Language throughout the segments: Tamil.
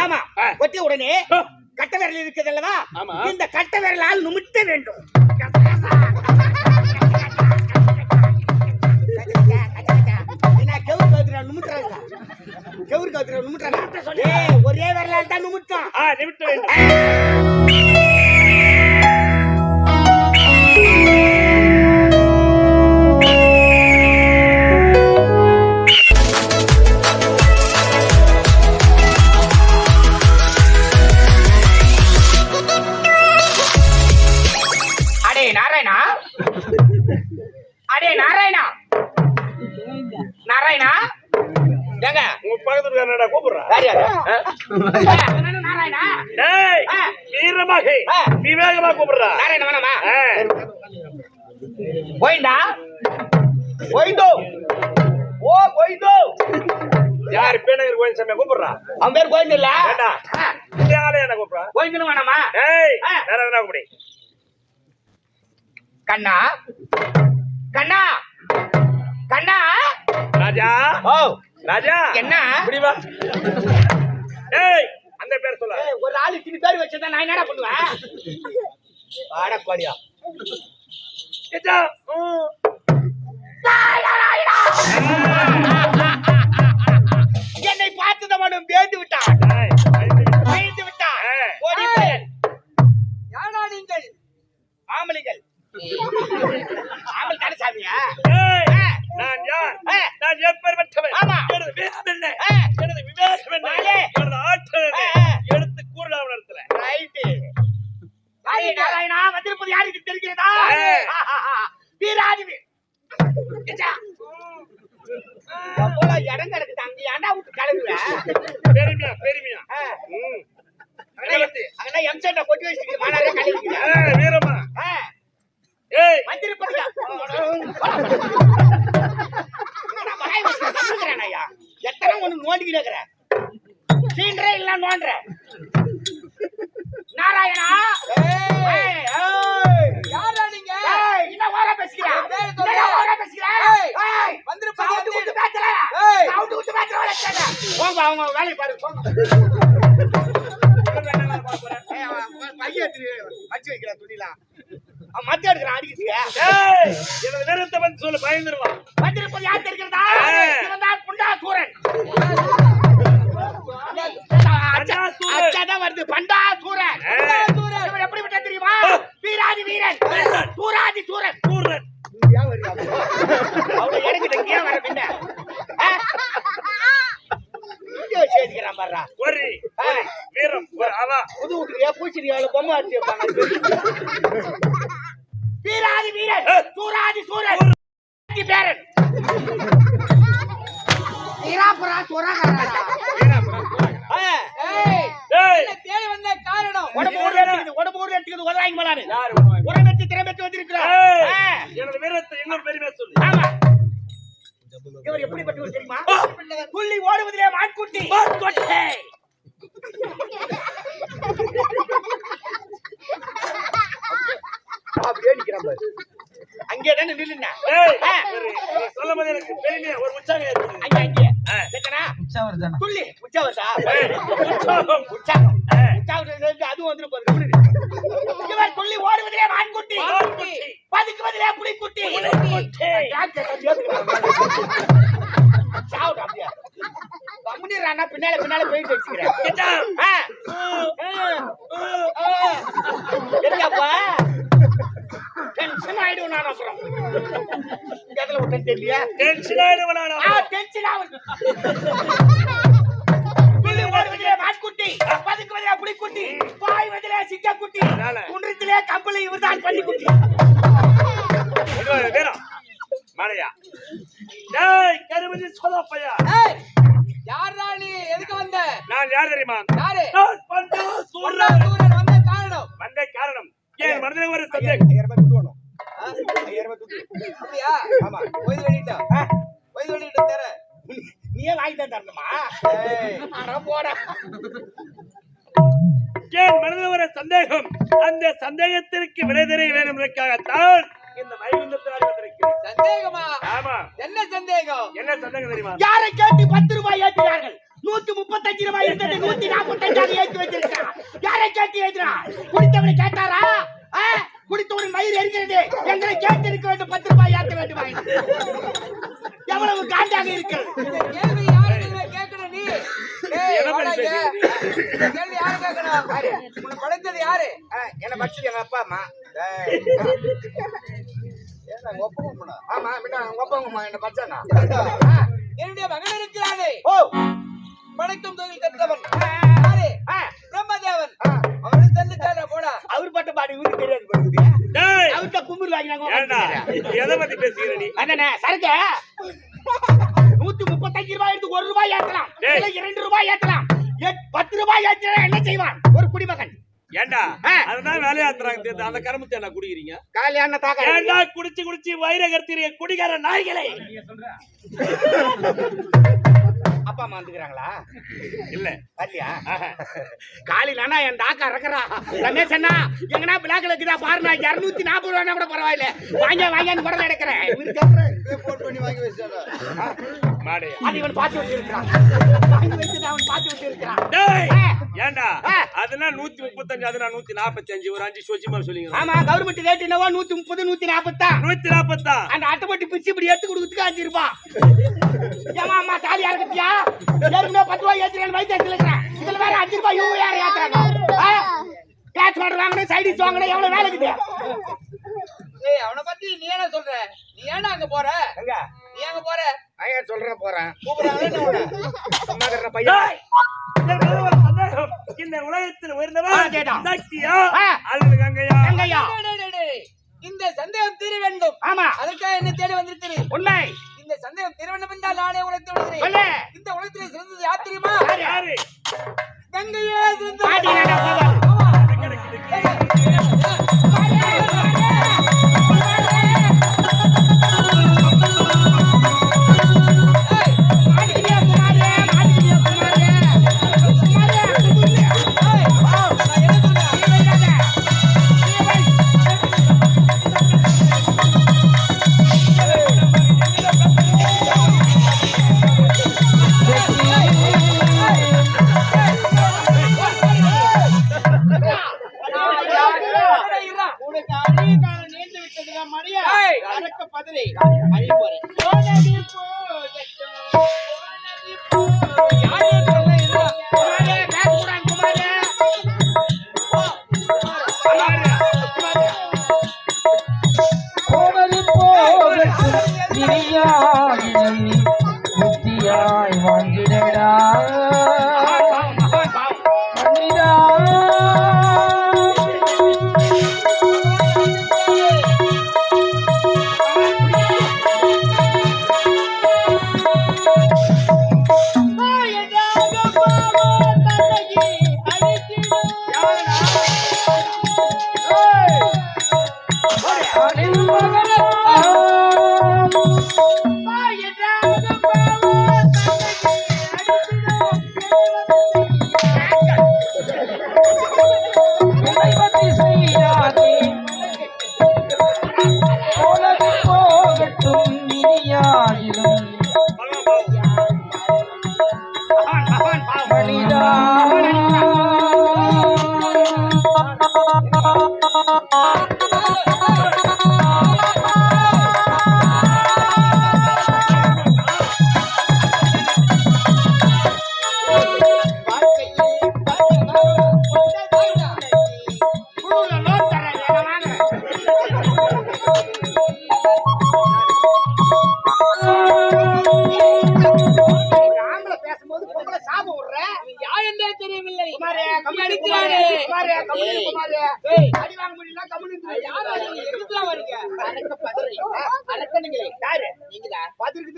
ஆமா ஆ. கொட்டிய உடனே. கட்ட விரல் இருக்குது அல்லவா. இந்த கட்ட விரலால் நுமிட்ட வேண்டும். ஒரே விரலால் தான் நுமிட்டான். ஆ. நாராயணா? ஏங்க. உங்க பக்கத்துல என்னடா கூப்பிடுறா? நாராயணா? ஏய் ஆ. வீரமாக. விவேகமா கூப்பிடுறா. நாராயண வேணாமா. போயிண்டா போயிண்டோ ஓ போயிண்டோ யார் பேனகர் கோயில் சாமியா கூப்பிடுறா? அவன் பேர் கோவிந்த் இல்ல? இந்த ஆளே என்ன கூப்பிடுறா? கோவிந்தனு வேணாமா? ஏய் ஆ. வேற என்ன கூப்பிடு? கண்ணா? கண்ணா? கண்ணா? ராஜா. ஓ. ராஜா. என்ன? இப்படி வா. ஏய் அந்த பேர் சொல்ல. ஒரு ஆளு இத்தனை பேர் வச்சதா நான் என்னடா பண்ணுவேன்? வாடா. என்னை பார்த்ததவனும் பேந்து விட்டான். பயந்து விட்டு. பயந்து விட்டான். ஓடி போயன் யாரா நீங்கள்? ஆமலிங்கள் ஆமல் தானே சாமியா. நான் யார். நான் எப்பேற்பட்டவன் ஆமா. எனது வேகம் என்ன. எனது விவேகம் என்ன. எனது ஆற்றல் என்ன. எடுத்து கூறலாம் இடத்துல வந்திருப்பது யாருக்கு தெரிகிறதா. வீராதிவி இடம் கிடக்குது அங்க ஏன்டா விட்டு கிளம்புவ? பெருமையா பெருமையா? ஆ. ம். அங்கதான் எம்செட்டை கொட்டி வச்சுட்டு மாநாடே ஏய், வீரமா ஏய். வந்திருப்பது ஐயா எத்தனை ஒண்ணு நோண்டிக்கிட்டு இருக்கிற சீன்றே இல்ல நோன்ற நாராயணா. யாரா நீங்க என்ன ஓரா பேசுகிறா? பேரை சொல்லு. என்ன ஓரா பேசுகிறா? ஏய், ஏய், வந்திருப்பது சவுண்டு வந்து- விட்டு பேசல. சவுண்டு விட்டு பேசல. போங்க, அவங்க வேலையை போங்க. அவன் பையன் வச்சு வைக்கிறான் துணிலாம். அவன் மத்த எடுக்கிறான் எனது வீரத்தை வந்து சொல்லு பயந்துருவான். வந்திருப்பது யார் தெரிகிறதா? இவன் தான் பண்டாசூரன். அச்சாதான் வருது, பண்டாசூரன். ஏய். இவன் எப்படிப்பட்ட தெரியுமா? வீராதி வீரன். சூராதி சூரன். கூறன் அவனை எடுக்கிட்ட இங்கே வர பின்ன. ஒரு வீரம் புது வீட்டுக்கு அவ்வளவு பொம்மை அடிச்சு வைப்பாங்க. வீரன் சூராதி சூரன். அங்கே தானே ஒரு சொல்லும் போது எனக்கு பெருமையா ஒரு உற்சாகம் ஏற்படுது அங்கே அங்கே. சரிதானா? உற்சாகம் துள்ளி உற்சாகத்தா ஏய், உற்சாகம் உற்சாகம் சேர்ந்து அதுவும் வந்துரும் பாரு கவனிரு. இவர் துள்ளி ஓடுவதிலே மான்குட்டி மான்குட்டி. பதுக்குவதிலே புலிக்குட்டி. சாவுடா அப்படியே. கம்முனிடுறான்னா பின்னால பின்னால போயிட்டு வச்சுக்கிறேன். டென்ஷன் ஆயிடுவேன் நான் அப்புறம் இந்த இடத்துல விட்டேன் தெரியலையா டென்ஷன் ஆயிடுவேன் நானு. டென்ஷன் ஆகுது புள்ளி ஓடுவதிலே மான்குட்டி பதுக்குவதிலே புலிக்குட்டி பாய்வதிலே சிங்கக்குட்டி? குன்றத்திலே கம்பளி இவர்தான் வீரம் மாலையா. டேய் கருமதி சொதப்பையா ஏய் யாரா நீ? எதுக்கு வந்த? நான் யார் தெரியுமா? யாரு? நான் பண்டா சூரன் வந்த காரணம். வந்த காரணம். என் மனதில் ஒரு சந்தேகம்? சந்தேகத்திற்கு விடை தெரிய வேண்டும் என்பதற்காகத்தான் இந்த வந்திருக்கிறேன். சந்தேகமா? ஆமா. என்ன சந்தேகம்? என்ன சந்தேகம் தெரியுமா? யாரை கேட்டு ஆமா பின்ன உங்க அப்பா உங்க அம்மா என்ன படிச்சானா என்னுடைய மகன் இருக்கிறானே ஓ! படைக்கும் தொழில் கற்றவன். யாரு? ஆ, பிரம்மதேவன். ஆ. அவனு செல்லுக்கார போடா அவர் பட்ட பாடு இவருக்கு தெரியாது படுது டேய்! அவர்கிட்ட கும்பிடு வாங்கினாங்க ஏண்டா எதை பத்தி பேசுகிற நீ? அண்ணே சரக்கு. நூத்தி முப்பத்தஞ்சு ரூபாய் எடுத்து ஒரு ரூபாய் ஏத்தலாம். இரண்டு ரூபாய் ஏத்தலாம். பத்து ரூபாய் என்ன செய்வான்? ஏண்டா. அதுதான் வேலையாத்துறாங்க அந்த கருமத்தை என்ன குடிக்கிறீங்க காலியான தாக்க ஏண்டா குடிச்சு குடிச்சு வயிற கர்த்தீங்க குடிகார நாய்களே? அப்பா அம்மா வந்துக்கிறாங்களா? இல்ல. வரலையா? காலையில அண்ணா என் டாக்கா இறக்குறா. ரமேஷ் அண்ணா எங்கனா பிளாக்ல இருக்குதா பாருண்ணா இருநூத்தி நாற்பது ரூபா கூட பரவாயில்ல. வாங்க வாங்கன்னு குரல் எடுக்கிறேன். போன் பண்ணி வாங்கி வச்சிட்டாரா. அது இவன் பார்த்து வச்சிருக்கிறான். வாங்கி வச்சது அவன் பார்த்து வச்சிருக்கிறான். ஏண்டா. அதெல்லாம் நூத்தி முப்பத்தஞ்சு அதெல்லாம் நூத்தி நாப்பத்தஞ்சு. ஒரு அஞ்சு சொச்சுமா சொல்லிங்க. ஆமா கவர்மெண்ட் ரேட் என்னவோ நூத்தி முப்பது நூத்தி நாற்பத்தா நூத்தி நாப்பத்தா அந்த அட்டைப்பட்டி பிச்சு இப்படி எடுத்து கொடுக்கறதுக்கு அஞ்சு ரூபாய். ஏமா அம்மா தாலியா இருக்கட்டியா ஏற்கனவே பத்து ரூபாய் ஏத்துறேன் வைத்தியத்தில் இருக்கிறேன் இதுல வேற அஞ்சு ரூபாய் இவங்க யார ஏத்துறாங்க. கேஸ் வாட்டர் வாங்கணும் சைடிஸ் வாங்கணும் எவ்வளவு வேலை இருக்குது ஏய் அவனை பத்தி நீ என்ன சொல்ற? நீ ஏன்டா அங்க போற? எங்க? நீ அங்க போற? நான் சொல்றேன் போறேன் கூப்பிடுறாங்க பையன். இந்த உலகத்தில் உயர்ந்தவன் ஆ. அல்லது கங்கையா? டேய். இந்த சந்தேகம் தீர வேண்டும் ஆமா அதற்காக என்ன தேடி வந்திருக்கிறேன் உண்மை இந்த சந்தேகம் தீர வேண்டும் என்றால் நானே உழைத்து சொல்லு. விடுகிறேன் இந்த உலகத்திலே சிறந்தது யார் தெரியுமா கங்கையே சிறந்தது.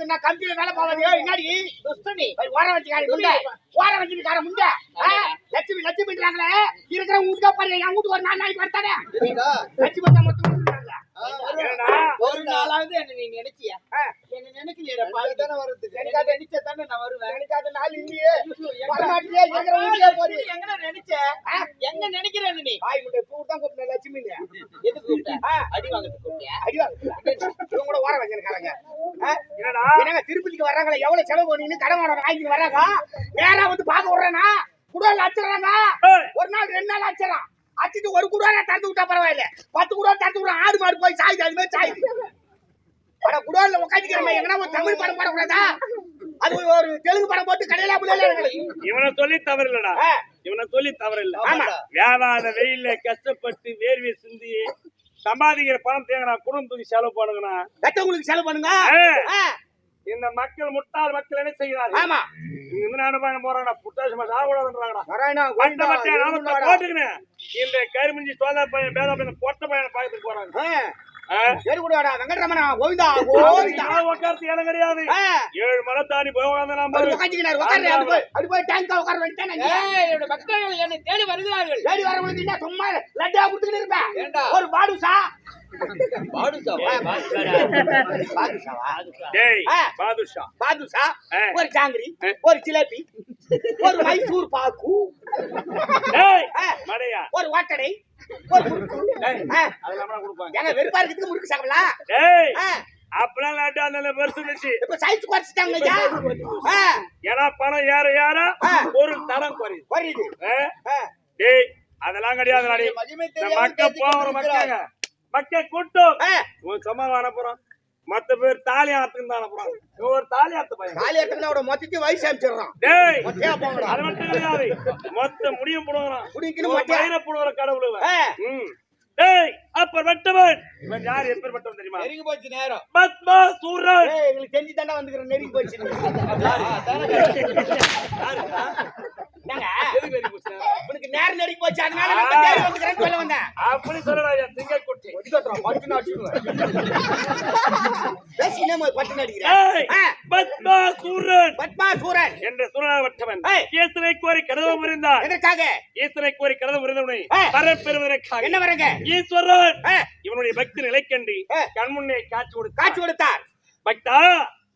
நான் கம்பியில வேலை பார்க்காதீங்க. என்னடி? துஷ்டனி. போய் ஓரம் வச்சுக்காரி முண்டை. ஓரம் வச்சுக்கார முண்டை. ஆ? லட்சுமி லட்சுமின்றாங்களே. இருக்கிற வீட்டுக்கா பாரு, என் வீட்டுக்கு ஒரு நாலு நாளைக்கு வரத்தானே. சரிடா. லட்சுமி தான் மொத்தம் வீட்டுக்கு வராங்க. ஆ, ஏன்னா, ஒரு நாளாவது என்ன நீ நினைச்சியா ஆ. என்ன நினைக்கலையா பாவி தானே வரதுக்கு எனக்கு அதை நினைச்சா தானே நான் வருவேன் எனக்கு அது நாள் இல்லையே எங்க- வரமாட்டியே எங்க வீட்டுக்கே போறீ எங்க நினைச்ச எங்க நினைக்கிறேன் நீ பாய் முட்டை பூ தான் கூப்பிட்ட லட்சுமி எதுக்கு கூப்பிட்ட ஆ. அடி வாங்குறதுக்கு கூப்பிட்டியா அடி வாங்க இவங்க கூட ஓர வச்சிருக்காங்க என்னடா என்னங்க திருப்பதிக்கு வர்றாங்களே எவ்வளவு செலவு பண்ணீங்கன்னு கடன் வாங்க வாங்கிட்டு வர்றாங்க நேரா வந்து பாக்க விடுறேனா குடோன்ல அடிச்சிடறாங்க ஏய், ஒரு நாள் ரெண்டு நாள் அடிச்சுட்டு ஒரு குடோனை திறந்து விட்டா பரவாயில்ல. பத்து குடோன் திறந்து விடுறான் ஆடு மாடு போய் சாயுது அது மாதிரி சாயுது அட குடோன்ல உட்காந்துக்கிறோம் எங்கன்னா ஒரு தமிழ் படம் போடக்கூடாதா? அது ஒரு தெலுங்கு படம் போட்டு கடையில இவனை சொல்லி தவறில்லடா. ஆ. இவனை சொல்லி தவறில்ல. ஆமா. வியாபார வெயில்ல கஷ்டப்பட்டு வேர்வை சிந்தி சம்பாதிக்கிற பணம் தேங்கடா குடும்பம் தூக்கி செலவு பண்ணுங்கண்ணா பெத்தவங்களுக்கு செலவு பண்ணுங்க. இந்த மக்கள் முட்டாள் மக்கள் என்ன செய்கிறார்கள்? ஆமா. இங்க இருந்து நானும் பயணம் போறாங்கடா புட்டாசி மாதிரி சாகக்கூடாதுன்றாங்கடா நாமத்தை போட்டுக்கினேன் இந்த கருமிஞ்சி சோதா பையன் பேதா பையன் பொட்ட பையனை பார்த்துட்டு போறாங்க. ஆ? சரி கூடடா வெங்கட்ரமணா கோவிந்தா கோவிந்தா. உட்கார்த்து இடம் கிடையாது. ஏழு மலை தாண்டி போய் உட்காந்து நான் பாரு. உட்காந்துக்கினாரு உட்காரு அப்படி போய் அப்படி போய் டேங்க் உட்கார வேண்டியதானே ஏய், என்னோட மக்கள் என்னை தேடி வருகிறார்கள். தேடி வரவங்களுக்கு என்ன சும்மா லட்டா கொடுத்துக்கிட்டு இருப்பேன். ஏண்டா? ஒரு பாடுசா. ஒரு ஜாங்கிரி. ஒரு ஜிலேபி ஒரு மைசூர் பாக்கு. டேய் ஆ. மடையா. ஒரு வாட்டடை ஒரு வெறுப்பா இருக்கிறதுக்கு முறுக்கு சாப்பிடலாம் டேய் ஆ. அப்பெல்லாம் லாட்டு அந்த பெருசு இருந்துச்சு. இப்ப சைஸ் குறைச்சிட்டாங்க ஐயா. ஆ, ஏன்னா பணம் ஏற ஏற. பொருள் தரம் குறையுது. டேய் அதெல்லாம் கிடையாது மக்க போற. மக்காங்க மக்க கூட்டம். உன் அனுப்புறான் மத்த பேர் தாலி ஆத்துக்கு தான் அனுப்புறான் இவன் ஒரு தாலி ஆத்து பையன். அவட மொத்தத்தையும் வயசு அனுப்பிச்சிடுறான். டேய் மொத்தையா போங்கடா. அது மட்டும் கிடையாது. மொத்த முடியும் போடுவான் குடிக்கணும் மொட்டையா மயிர போடுவார கடவுள். டேய் அப்ப வெட்டவன் இவன் யார்? எப்பேற்பட்டவன் தெரியுமா? நெருங்கி போச்சு நேரம். பத்மா சூரன். எங்களுக்கு தெரிஞ்சு தாண்டா வந்துக்கிற நெருங்கி போச்சு. என்னங்க எதுக்கு நெருங்கி போச்சு? உனக்கு நேரம் நெருங்கி போச்சு. அதனால நம்ம தேடி வந்துக்கிறேன்னு சொல்ல வந்தேன். அப்படி சொல்லலாம் என் சிங்கக்குட்டி பேசி என்ன பட்டு நடிக்கிறேன் டேய் ஆ. பத்மா சூரன் பத்மா சூரன் என்ற. ஈசனை கோரி கடவுள் புரிந்தார் எதற்காக? ஈசனை கோரி கடவுள் ஏய். வரப்பெறுவதற்காக என்ன வரங்க? ஈஸ்வரன். இவனுடைய பக்தி நிலைக்கண்டி. கண்முன்னே காட்சி கொடுத்தார். காட்சி கொடுத்தார். பக்தா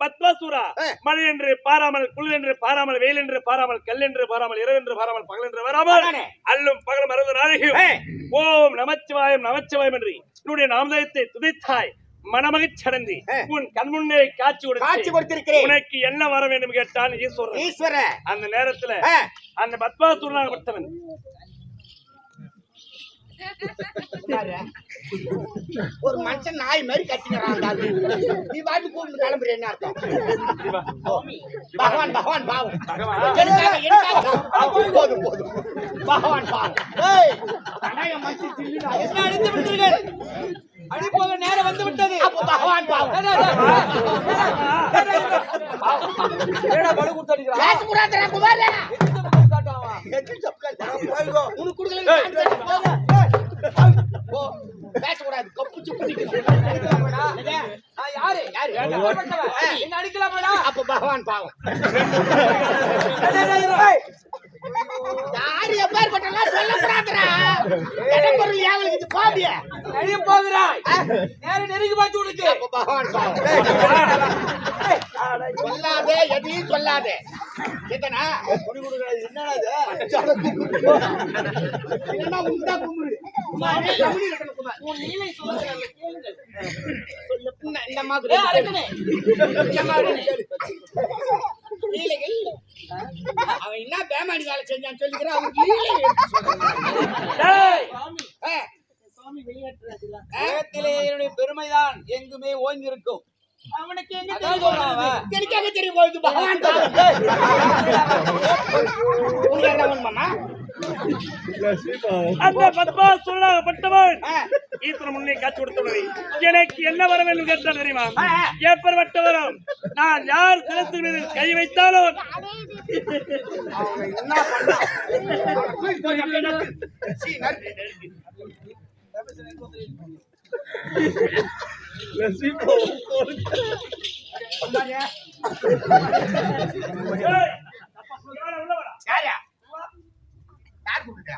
பத்மாசூரா. மழை என்று பாராமல் குளிர் என்று பாராமல் வெயில் என்று பாராமல் கல் என்று பாராமல் இரவு என்று பாராமல் பகல் என்று வராமல். அல்லும் பகலும் அறுபது நாளையும். ஓம் நமச்சிவாயம் நமச்சிவாயம் என்று என்னுடைய நாமதயத்தை துதித்தாய் மனமகிழ்ச்சி அடைந்து ஏய். உன் கண்முன்னே காட்சி காட்சி கொடுத்து கொடுத்திருக்கிறேன். உனக்கு என்ன வர வேண்டும் கேட்டான் ஈஸ்வரன். ஈஸ்வர. அந்த நேரத்துல அந்த பத்மாசூரனாகப்பட்டவன் ஒரு மனுஷன் நாய் மாதிரி கத்திக்கிறான். நீ பாட்டு கூண்டு கிளம்புற என்ன அர்த்தம்? பகவான் பகவான் பாவம். போதும், போதும். பகவான் பாவம். என்ன அடித்து விட்டீர்கள்? அடி போக நேரம் வந்து விட்டது. அப்போ பகவான் பாவம். ஏடா படு குமாரே. உனக்கு கொடுக்கல, போ. பேசக்கூடாது யாரு யாரு? என்ன அடிக்கலாமாடா அப்ப பகவான் பாவம். யாரு எப்பேற்பட்டெல்லாம் சொல்லக்கூடாதுடா. இடம்பொருள் ஏவலுக்கு இது பாபிய நெருங்கி போகிறாய் நேரம் நெருங்கி பார்த்து உனக்கு அப்ப பகவான் பாவம். சொல்லாதே எதையும் சொல்லாதே. என்னடா உண்டா கும்பிடு? இந்த- மாதிரி அவன் என்ன பேமானி வேலை செஞ்சான்னு சொல்லிக்கிறான் அவனுக்கு பெருமைதான் எங்குமே ஓய்ந்திருக்கும் அவனுக்கு எங்க தெரியும் தெரியும் போகுது பகவான் பாவம். உனக்கு என்ன வேணும் அந்த ஈஸ்வரன் முன்னே காட்சி கொடுத்தவனை. எனக்கு என்ன வர வேண்டும் கேட்டால் தெரியுமா? ஆ, ஏற்பட்ட வரம் நான் யார் சிரசு மீது கை வைத்தாலும். என்ன யார் கூப்பிட்டா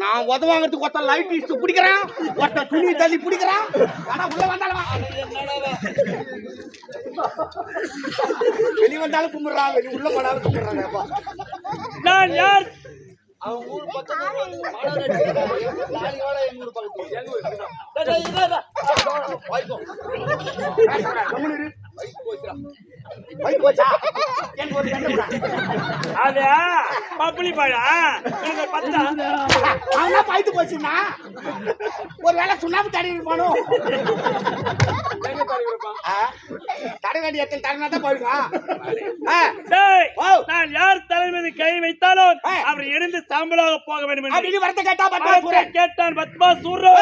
நான் உத வாங்கறதுக்கு ஒருத்த லைட் இஷ்டு பிடிக்கிறேன் ஒருத்த துணி தள்ளி பிடிக்கிறான். ஆனா உள்ள வந்தாலும் வெளி வந்தாலும் கும்பிடுறான் வெளி உள்ள போனாலும் கும்பிடுறாங்கப்பா நான் யார்? அவன் ஊர் பக்கத்துல வந்து மாநகர அடிக்கிறான். நாளைக்கு எங்க ஊர் பக்கத்துல. எங்க ஊர் பக்கத்துல. போச்சுடா. பாய்த்து போச்சுன்னா? ஒரு வேளை சுண்ணாம்பு தடவி இருப்பானோ? தடை வேண்டிய இடத்துல தான் போயிருக்கான். நான் யார் தலை மீது கை வைத்தாலும். அவர் எழுந்து சாம்பலாக போக வேண்டும் அப்படின்னு வரத்தை கேட்டா பத்மாசுரன் கேட்டான் பத்மா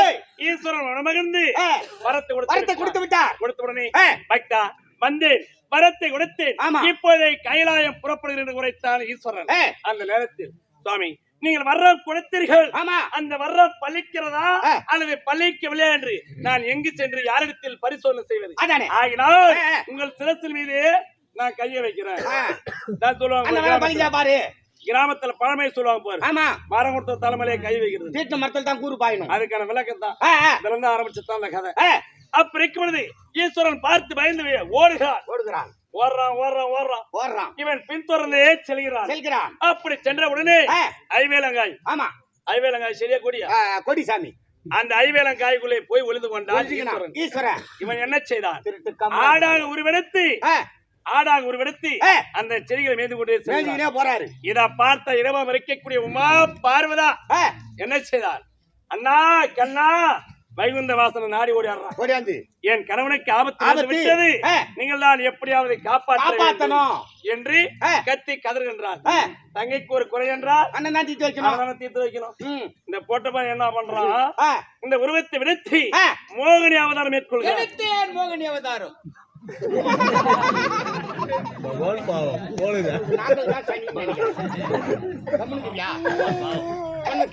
ஏய். ஈஸ்வரன் மனமகிழ்ந்து ஏய். வரத்தை கொடுத்து கொடுத்து விட்டார் கொடுத்த உடனே. பக்தா வந்தேன். வரத்தை கொடுத்தேன். இப்போதே கைலாயம் புறப்படுகிறேன் என்று உரைத்தான் ஈஸ்வரன். அந்த நேரத்தில் சுவாமி நீங்கள் வர்றம் கொடுத்தீர்கள். ஆமா. அந்த வர்றம் பலிக்கிறதா? ஆ. அல்லது பலிக்கவில்லை என்று நான் எங்கு சென்று யாரிடத்தில் பரிசோதனை செய்வது? ஆகினால். உங்கள் சிரசின் மீது நான் கையை வைக்கிறேன். நான் சொல்லுவாங்க பாரு. கிராமத்துல பழமையை சொல்லுவாங்க பாரு. ஆமா. மரம் கொடுத்த தலைமையிலே கை வைக்கிறது. தீட்டு மரத்தில் தான் கூறு பாயணும். அதுக்கான விளக்கம் தான் ஆ, ஆ, இதுல இருந்து ஆரம்பிச்சுதான் அந்த கதை. ஆ, அப்ப இருக்கும் பொழுது ஈஸ்வரன் பார்த்து பயந்து வே- ஓடுகிறான். ஓடுகிறான். ஓடுறான் ஓடுறான் ஓடுறான். ஓடுறான். இவன் பின்தொடர்ந்தே செல்கிறான். செல்கிறான். அப்படி சென்ற உடனே. ஐவேலங்காய். ஆமா. ஐவேலங்காய் சரியா கூடிய கொடிசாமி. அந்த ஐவேலங்காய்க்குள்ளே போய் ஒளிந்து கொண்டான். ஈஸ்வரன். இவன் என்ன செய்தான். ஆடாக உருவெடுத்து ஆடாக உருவெடுத்து ஆ. அந்த செடிகளை மேய்ந்து கொண்டே போறாரு. இத பார்த்த இரவம் இருக்கக்கூடிய உமா பார்வதா என்ன செய்தார் அண்ணா கண்ணா வைகுந்த வாசனை நாடி ஓடியாடுறான் ஓடியாந்து. என் கணவனுக்கு ஆபத்து. விட்டது. நீங்கள் தான் எப்படியாவது காப்பாற்ற வேண்டும் காப்பாத்தணும். என்று. கத்தி கதறுகின்றார். தங்கைக்கு ஒரு குறை என்றால் அண்ணன் தான் தீர்த்து வைக்கணும். தீர்த்து வைக்கணும். இந்த போட்டப்பன் என்ன பண்றான்? இந்த உருவத்தை விடுத்து. மோகினி அவதாரம் மேற்கொள்கிறான் மோகினி அவதாரம்.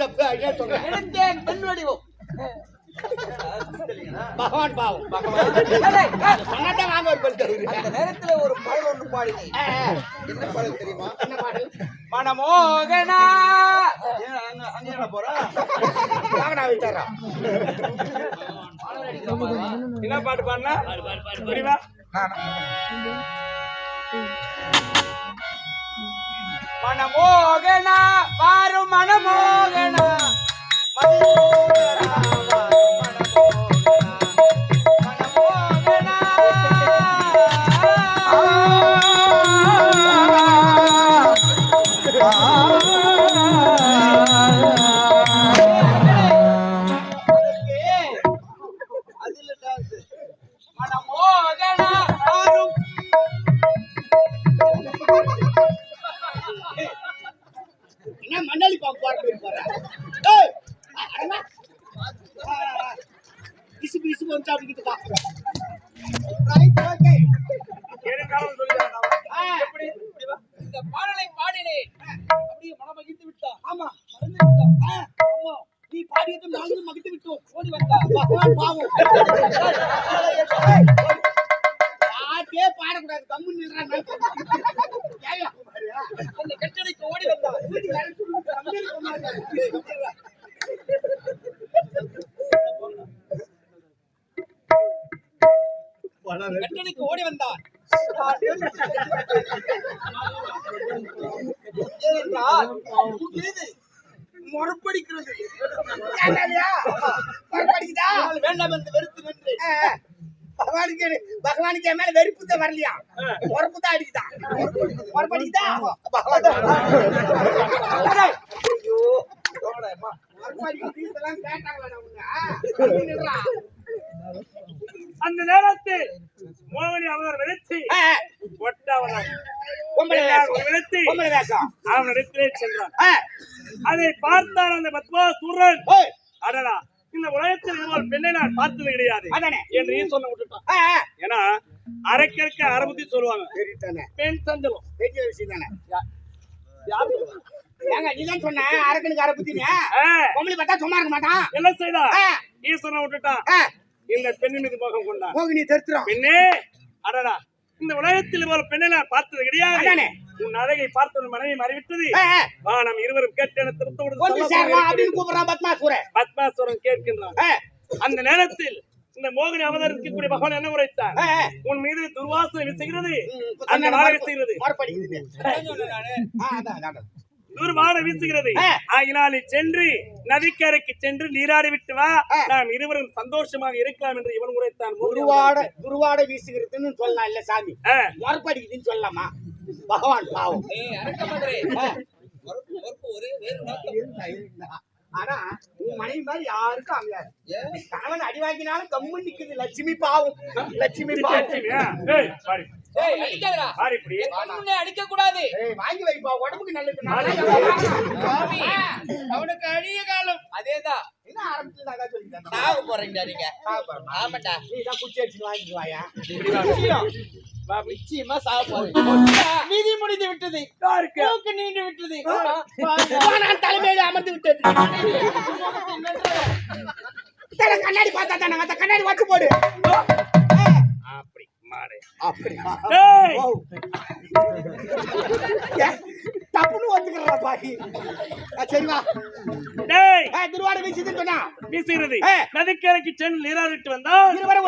தப்பு ஐயா சொல்றேன். எடுத்தேன் பெண் வடிவம் பகவான் பாவம். சொன்னாதான் வாங்க ஒரு பல். அந்த நேரத்துல ஒரு பாடல் ஒன்று ஆ, என்ன பாடல் தெரியுமா? என்ன பாடு மனமோகனா. அங்க போறா? வாங்கடா விட்டாரா? என்ன பாட்டு பாடினா? மனமோகனா மனமோகனா. மனமோகனா, பாடக்கூடாது கம்மு அந்த கட்டளைக்கு ஓடி வந்தான் கட்டளைக்கு ஓடி வந்தான் ஏனென்றால் முறப்படிக்கிறது. வேண்டாம் என்று வெறுத்து நின்று பகவானுக்கு பகவானுக்கு என் மேல வெறுப்பு தான் வரலையா? உறப்பு தான் அடிக்குதா? உறப்பு அடிக்குதா ஐயோ. அந்த நேரத்தில் மோகினி விடுத்து பொம்பளை வேஷம். அவனிடத்திலே சென்றான் அதை பார்த்தான் அந்த பத்மா சூரன் அடடா. இந்த உலகத்தில் இதுபோல் பெண்ணை நான் பார்த்தது கிடையாது. அதானே? என்று சொன்ன விட்டுட்டான். ஏன்னா அரைக்கற்க அறுபத்தி சொல்லுவாங்க. சரிதானே பெண் சஞ்சலம் பெரிய விஷயம் தானே? ஏங்க நீ தான் சொன்ன? அரக்கனுக்கு அரை புத்தினே ஆ, பொம்பளை பார்த்தா சும்மா இருக்க மாட்டான் என்ன செய்தா? ஈஸ்வரனை விட்டுட்டான்? இந்த பெண்ணின் மீது மோகம் கொண்டான். மோகினி தெரித்துறோம் பெண்ணே அடடா. இந்த உலகத்தில் ஒரு பெண்ணை நான் பார்த்தது கிடையாது. உன் அழகை பார்த்து உன் மனைவி மறைவிட்டது. ஆ. வானம் இருவரும் கேட்டென திருத்தோடு அப்படின்னு கூப்பிடுறான் பத்மாசுரன். பத்மாசுரன் கேட்கின்றான். அந்த நேரத்தில் இந்த மோகினி அவதரிக்கக்கூடிய பகவான் என்ன ஆ. உன் மீது துர்வாசனை வீசுகிறது. ம், அந்த சொன்னா வாழை மறுபடி- வீசுகிறது. ஆகினால் நீ சென்று நதிக்கரைக்கு சென்று நீராடி விட்டு வா. நாம் இருவரும் சந்தோஷமாக இருக்கலாம் என்று இவன் உரைத்தான். குருவாட குருவாட வீசுகிறதுன்னு சொல்லலாம் இல்ல சாமி. ஆ. மறுபடிக்குதுன்னு சொல்லலாமா? பகவான் பாவம். ஆனா உன் மனைவி மாதிரி யாருக்கும் அமையாது? கணவன் அடி வாங்கினாலும் கம்மு நிக்குது. லட்சுமி பாவம். லட்சுமி பாவம். அடிக்கக்கூடாது. ஏய், வாங்கி வைப்பா உடம்புக்கு நல்லது. அவனுக்கு அழிய காலம். அதேதான் என்ன ஆரம்பிச்சு சொல்லிட்டேன். சாக போறீங்க நீங்க ஆமாண்டா. நீ தான் குச்சி அடிச்சு வாங்கிட்டு வாயா நிச்சயமா. சாக போறீங்க நீதி முடிந்து விட்டது. யாருக்கு? மூக்கு நீண்டு விட்டது. நான் தலைமையில அமர்ந்து விட்டது தல கண்ணாடி பார்த்தா தானே கண்ணாடி வச்சு போடு. மாடு அப்படி டேய், ஓ. ஏ, தப்புன்னு டேய், திருவாட வீசுதுன்னு சொன்னா. வீசுகிறது. நதிக்கரைக்கு சென்று நீராடிட்டு வந்தால் இருவரும்.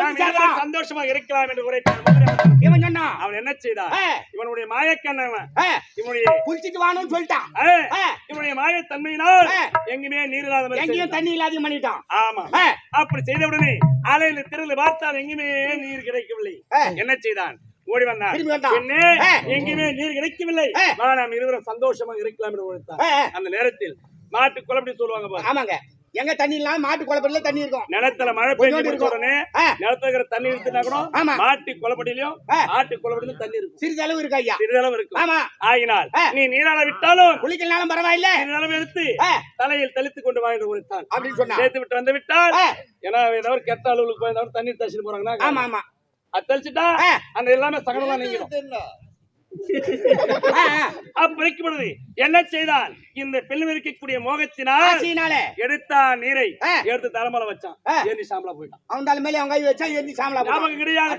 சந்தோஷமாக இருக்கலாம் என்று உரைத்தான் இவன் சொன்னா. அவன் என்ன செய்தான் ஏ, இவனுடைய மாயக்கண்ணவன் இவனுடைய குளிச்சிட்டு வாணும்னு சொல்லிட்டான் இவனுடைய ஏ. எங்குமே நீர் இல்லாத எங்கேயும். தண்ணி இல்லாத பண்ணிட்டான். ஆமா. அப்படி செய்தவுடனே அலையில திறந்து பார்த்தால் எங்குமே நீர் கிடைக்கவில்லை. என்ன செய்தான்? ஓடி வந்தான். என்ன நீர் கிடைக்கவில்லை. நாம் இருவரும் சந்தோஷமாக இருக்கலாம் என்று அந்த நேரத்தில் மாட்டு குழப்படி சொல்லுவாங்க ஆமாங்க. எங்க தண்ணி இல்லாம மாட்டு குழப்பத்துல தண்ணி இருக்கும். நிலத்துல மழை பெய்ஞ்சு. உடனே. நிலத்துல இருக்கிற தண்ணி எடுத்துனா கூட ஆமா. மாட்டு குளப்படியிலும். ஆட்டு குளப்படியிலும் தண்ணி இருக்கும். சிறிதளவு இருக்கு ஐயா. சிறிதளவு இருக்கும். ஆமா. ஆகினால். நீ நீராட விட்டாலும் குளிக்கலனாலும் பரவாயில்ல. சிறிதளவு எடுத்து தலையில் தெளித்துக் கொண்டு வா என்று உரைத்தான் அப்படின்னு சொன்னா சேர்த்து விட்டு வந்து விட்டால் ஏன்னா ஏதாவது கெட்ட அளவுக்கு போயிருந்தாலும் தண்ணி தச்சுட்டு போறாங்கன்னா ஆமா ஆமா. அது தெளிச்சுட்டா ஆ. அந்த எல்லாமே. அப்பறிக்கப்படுது என்ன செய்தான்? இந்த பெண் இருக்கக்கூடிய மோகத்தினால் ஆசையினாலே. எடுத்தான் நீரை. எடுத்து தலைமலை வச்சான். ஏந்தி சாம்பலா போயிட்டான். அவன் மேலே அவன் கை வச்சா எந்தி சாமலா ஞாபகம் கிடையாது.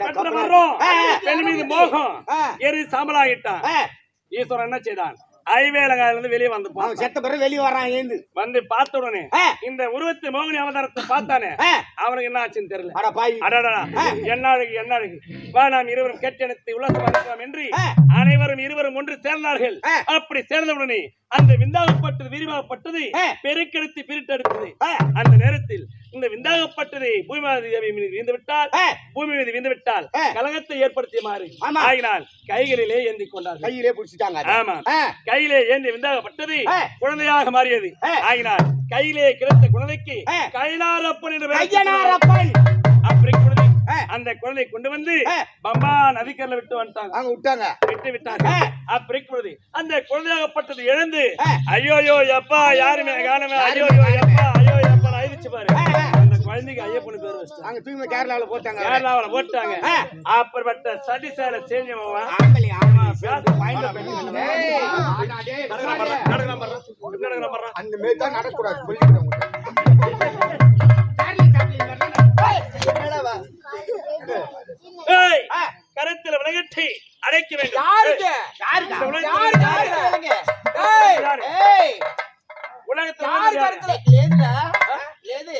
பெண் மீது மோகம். ஆ. எரி சாம்பலாகிட்டான் ஆ, ஈஸ்வரன் என்ன செய்தான்? ஐவேலகாயில இருந்து வெளியே வந்து அவன். செத்த பிறகு வெளியே வரான் ஏந்து வந்து பார்த்த உடனே இந்த உருவத்து மோகினி அவதாரத்தை பார்த்தானே. அவனுக்கு என்ன ஆச்சுன்னு தெரியல அட பாய் அடடா என்ன அழகு என்ன அழகு வா நாம் இருவரும் கேட்டெடுத்து உல்லாசம் என்று. அனைவரும் இருவரும் ஒன்று சேர்ந்தார்கள். அப்படி சேர்ந்தவுடனே அந்த விந்தாகப்பட்டது விரிவாகப்பட்டது. பெருக்கெடுத்து பிரித்தெடுத்தது ஆ. அந்த நேரத்தில் இந்த விந்தாகப்பட்டது பூமிமாதி தேவி மீது வீழ்ந்து விட்டால். பூமி மீது வீழ்ந்து விட்டால். கலகத்தை ஏற்படுத்திய மாறு. ஆகினால் கைகளிலே ஏந்தி கொண்டார்கள் கையிலே புடிச்சிட்டாங்க. ஆமா கையிலே ஏந்தி விந்தாகப்பட்டது. குழந்தையாக மாறியது. ஆகினால் கையிலே கிடைத்த குழந்தைக்கு ஆ. கைலாரப்பன் என்று கையனாரப்பன் அப்படி குழந்தை. அந்த குழந்தை கொண்டு வந்து. பம்பா நதிக்கரையில விட்டு வந்துட்டாங்க அங்க விட்டாங்க விட்டு விட்டாங்க. அப்படி பொழுது அந்த குழந்தையாகப்பட்டது எழுந்து. ஐயோயோ எப்பா யாருமே காணுமே ஐயோயோ எப்பா ஐயோ அழுதுச்சு பாரு. அந்த குழந்தைக்கு ஐயப்பனு பேர் அங்க தூய்மை கேரளாவுல போட்டாங்க. கேரளாவுல போட்டாங்க ஆ. அப்படிப்பட்ட சடி சேலை செஞ்சவன் அந்த மாதிரி தான் நடக்கூடாது. கரத்துல விலகட்டி அடைக்க வேண்டும். யாருக்கு? யாருடா? இந்த உலகத்துல யாரு யாரு? யாரு? ஏய். யாரு? ஏய். உலகத்துல யாரு யாரு? கருத்துல? பேரு.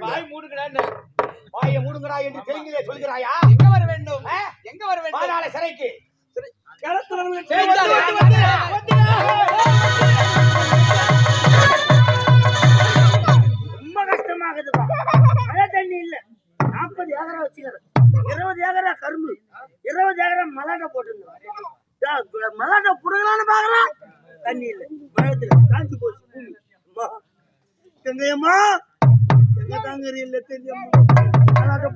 வாய் மூடுங்கடான்னு வாயை மூடுங்கடா என்று தெலுங்கிலே சொல்கிறாயா? எங்க வர வேண்டும்? எங்க வர வேண்டும்? சிறைக்கு. எங்கம்மா எங்க தாங்கறி இல்ல தெரியுமா? மலாட்டை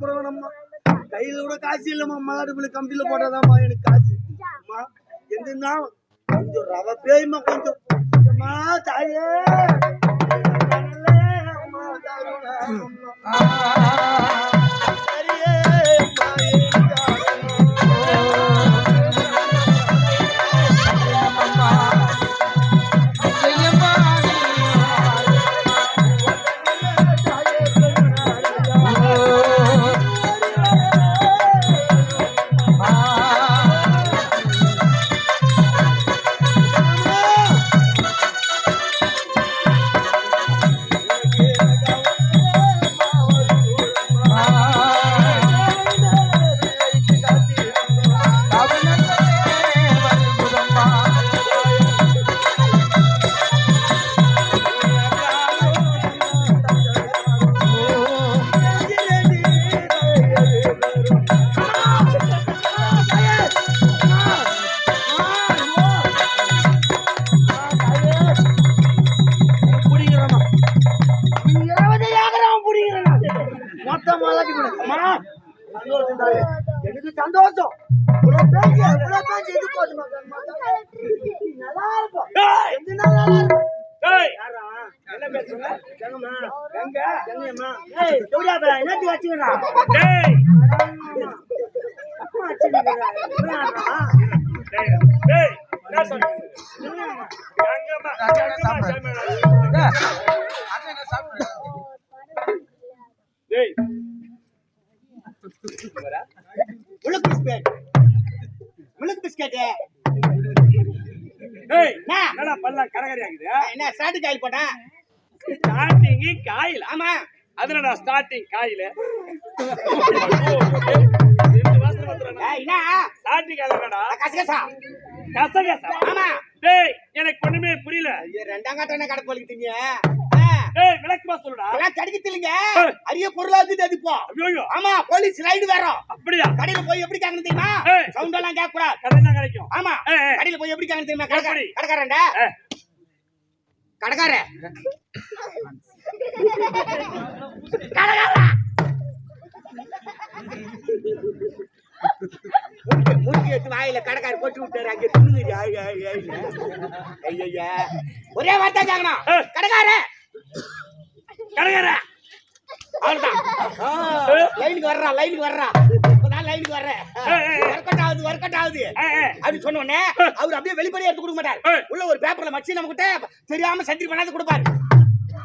கையில கூட காசு இல்லம்மா. மலாட்டை போய் கம்பியில போட்டாதாம்மா எனக்கு காசு. அம்மா எந்திருந்தா கொஞ்சம் ரவ பேய்மா கொஞ்சம். அம்மா தாயே. அம்மா முழுக்கு பிஸ்கட் முழுக்கு பிஸ்கட் ஏய் என்ன? பல்ல பல்லாம் கரகரி ஆகுது என்ன ஸ்டார்ட் காயில் போட்டேன் ஸ்டார்டிங் காயில். ஆமா அதுலடா ஸ்டார்டிங் காயில. ஏய், ஸ்டார்டிங் என்னடா கசகசா கசகசா. ஆமா. டேய் எனக்கு ஒண்ணுமே புரியல. ஐயோ ரெண்டாம் என்ன கடை போலிக்கிட்டீங்க டேய் விளக்கமா சொல்லுடா. அதெல்லாம் கிடைக்கத்தில்லைங்க அரிய பொருளா இருக்குது அது இப்போ ஐயோ ஆமா போலீஸ் ரைடு வரோம் அப்படியா? கடையில போய் எப்படி கேட்கணும் தெரியுமா? ஏய். சவுண்ட் எல்லாம் கேட்க கூடாது கடை தான் கிடைக்கும். ஆமா. ஏய், ஏய். கடையில போய் எப்படி கேட்கணும் தெரியுமா? கடைக்காரன்? கடைக்காரன்டா. ஏய். கடைக்காரன். முறுக்கு எடுத்து வாயில கடைக்கார போட்டு விட்டாரு. அங்க துணுங்குது ஐயா ஒரே வார்த்தை கேட்கணும் ஏய். கடைக்காரன் கடைக்கார அவ்வளவுதான் லைனுக்கு வர்றா லைனுக்கு வர்றா. இப்பதான் லைனுக்கு வர்றேன். ஒர்க் ஆகுது ஒர்க் ஆகுது. அப்படி சொன்ன உடனே அவர் அப்படியே வெளிப்படையா எடுத்து கொடுக்க மாட்டார். உள்ள ஒரு பேப்பர்ல மச்சி நம்ம கிட்ட தெரியாம சந்திரி பண்ணாத கொடுப்பாரு.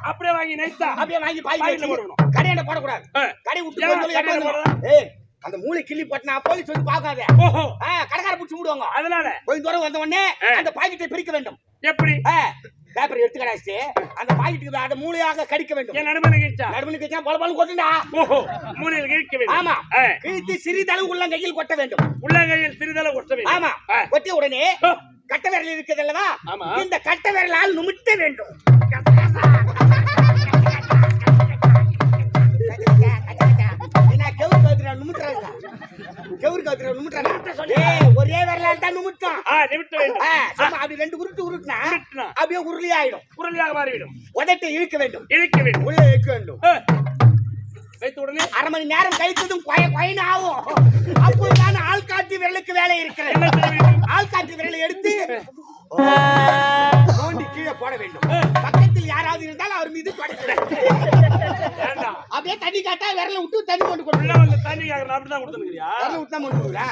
அப்படியே வாங்கி நைஸா அப்படியே வாங்கி பாக்கெட்ல போடணும். கடையில போடக்கூடாது. ஏய். கடை விட்டு. போடலாம்? ஏய் அந்த மூளை கிள்ளி போட்டனா போலீஸ் வந்து பார்க்காத. ஓஹோ. கடைக்கார பிடிச்சி விடுவாங்க. அதனால? கொஞ்சம் தூரம் வந்த உடனே. அந்த பாக்கெட்டை பிரிக்க வேண்டும். எப்படி? பேப்பர் எடுத்து கடாச்சு அந்த பாக்கெட்டுக்கு அந்த மூளையாக கடிக்க வேண்டும். என் நடுமனை கிழிச்சா நடுமலுக்கு வச்சா பல பலம் கொட்டுண்டா? ஓஹோ மூலையில் கிழிக்க வேண்டும். ஆமா. கிழித்து சிறிதளவு உள்ள கையில் கொட்ட வேண்டும். உள்ளங்கையில் சிறிதளவு ஒட்ட வேண்டும். ஆமா. கொட்டிய உடனே கட்ட விரல் இருக்குது அல்லவா. இந்த கட்ட விரலால் நுமிட்ட வேண்டும். நுமிட்டுறாங்க. கெவுரு கவுத்துறா நுமிட்டுறாங்க. ஏய் ஒரே விரலால் தான் நுமிட்டான் அப்படி ரெண்டு உருட்டு உருட்டுனா. அப்படியே உருளி ஆயிடும் குரலியாக மாறிவிடும். உதட்டை இழுக்க வேண்டும். இழுக்க வேண்டும். உள்ள இழுக்க வேண்டும். ஏ, வைத்த உடனே அரை மணி நேரம் கழித்ததும் கொய கொயன்னு ஆகும். அப்போதுதான் ஆள்காட்டி விரலுக்கு வேலை இருக்கிறது. ஆள்காட்டி விரலை எடுத்து தோண்டி கீழே போட வேண்டும். பக்கத்தில் யாராவது இருந்தால் அவர் மீது அப்படியே தண்ணி காட்டா விரல விட்டு தண்ணி கொண்டு கொடுக்கணும் வந்து தண்ணி கேட்கறேன் அப்படிதான் கொடுத்துருக்கிறியா? விரல விட்டு தான் கொண்டு கொடுக்குறா?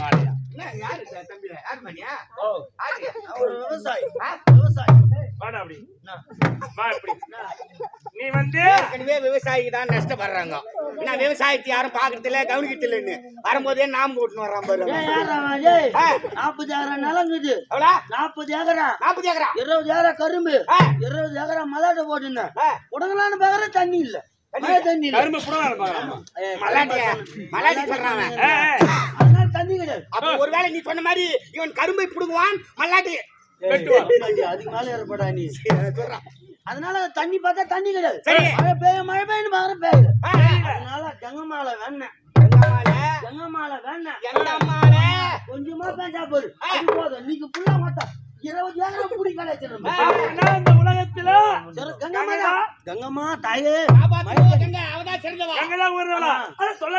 மாடியா. என்ன யாரு தம்பி? யாரு மணியா ஓ. யாரு? ஒரு விவசாயி? விவசாயி. வாடா அப்படி. வா இப்படி நீ வந்து ஏற்கனவே விவசாயிக்கு தான் நஷ்டப்படுறாங்க. ஏன்னா விவசாயத்தை யாரும் பாக்குறது இல்ல கவனிக்கிறது இல்லைன்னு வரும்போதே நாம் போட்டுன்னு வர்றான் பாரு. நாற்பது ஏக்கரா நிலங்குது. நாற்பது ஏக்கரா? நாற்பது ஏக்கரா? இருபது ஏக்கரா கரும்பு. இருபது ஏக்கரா மலாட்டை போட்டுருந்தேன். உடங்கலான்னு பாக்குற தண்ணி இல்ல. மழை தண்ணி இல்ல. கரும்பு மலாட்டியா மலாட்டி சொல்றான் அவன். அதனால தண்ணி கிடையாது. அப்ப ஒருவேளை நீ சொன்ன மாதிரி இவன் கரும்பை புடுங்குவான் மல்லாட்டி. அதுக்கு மேல ஏற்படா நீ. சொல்றான். அதனால தண்ணி பார்த்தா தண்ணி கிடையாது. மழை பெய்ய மழை பெய்யும் பாக்குற பெய்யுது. அதனால கங்கமால வேணேன் கங்கமால வேணேன் கொஞ்சமா பேஞ்சா போது போதும். நீங்க ஃபுல்லா மொத்தம். இருபது ஏக்கர் குடி கிடைச்சிடும் ஆனா இந்த உலகத்துல? கங்கம்மா கங்கம்மா? தாயே. அவதான் சிறந்தவா? எங்கெல்லாம் ஊர்வலம். சொல்ல